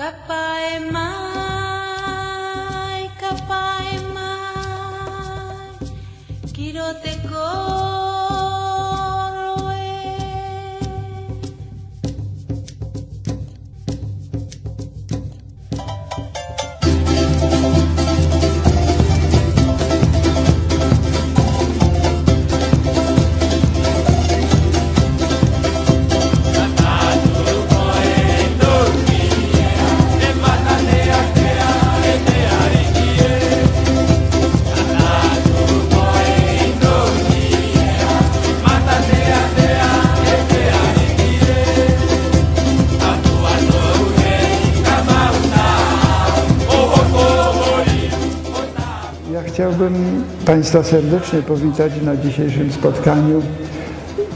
Capae mai, capae mai, kiroteko. Chciałbym Państwa serdecznie powitać na dzisiejszym spotkaniu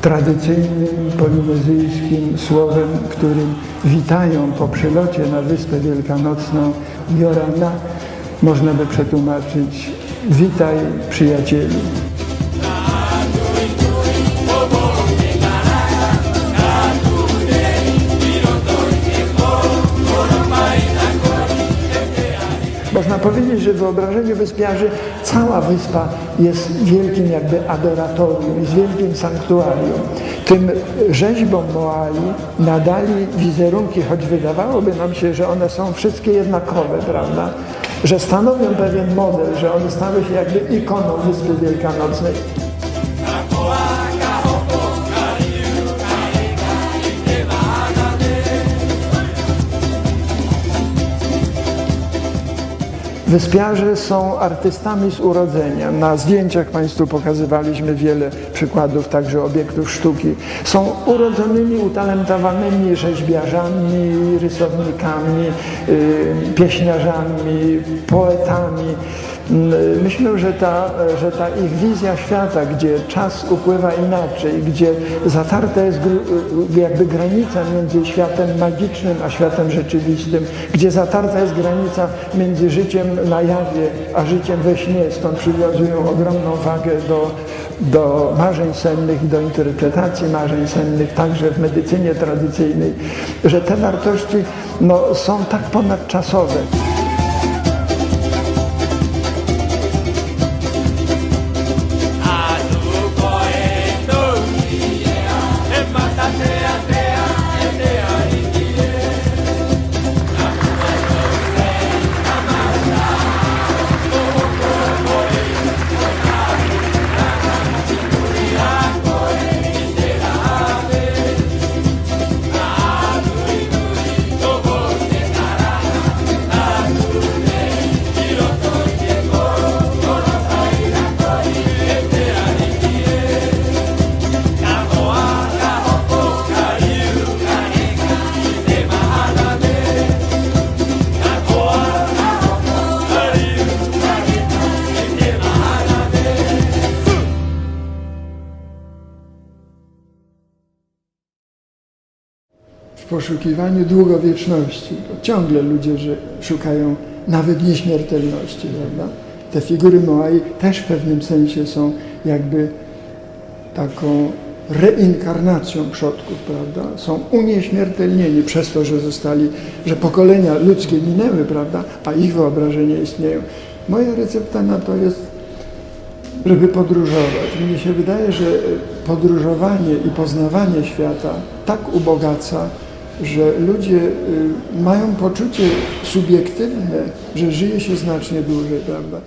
tradycyjnym polinezyjskim słowem, którym witają po przylocie na Wyspę Wielkanocną Jorana. Można by przetłumaczyć witaj przyjacielu. Powiedzieć, że w wyobrażeniu wyspiarzy cała wyspa jest wielkim jakby adoratorium, jest wielkim sanktuarium. Tym rzeźbom Moai nadali wizerunki, choć wydawałoby nam się, że one są wszystkie jednakowe, prawda? Że stanowią pewien model, że one stały się jakby ikoną Wyspy Wielkanocnej. Wyspiarze są artystami z urodzenia. Na zdjęciach Państwu pokazywaliśmy wiele przykładów także obiektów sztuki. Są urodzonymi, utalentowanymi rzeźbiarzami, rysownikami, y, pieśniarzami, poetami. Myślę, że ta, że ta ich wizja świata, gdzie czas upływa inaczej, gdzie zatarta jest jakby granica między światem magicznym a światem rzeczywistym, gdzie zatarta jest granica między życiem na jawie a życiem we śnie, stąd przywiązują ogromną wagę do, do marzeń sennych do interpretacji marzeń sennych, także w medycynie tradycyjnej, że te wartości no, są tak ponadczasowe. seas w poszukiwaniu długowieczności. Bo ciągle ludzie szukają nawet nieśmiertelności, prawda? Te figury Moai też w pewnym sensie są jakby taką reinkarnacją przodków, prawda? Są unieśmiertelnieni przez to, że zostali, że pokolenia ludzkie minęły, prawda? A ich wyobrażenia istnieją. Moja recepta na to jest żeby podróżować. Mnie się wydaje, że podróżowanie i poznawanie świata tak ubogaca, że ludzie y, mają poczucie subiektywne, że żyje się znacznie dłużej, prawda?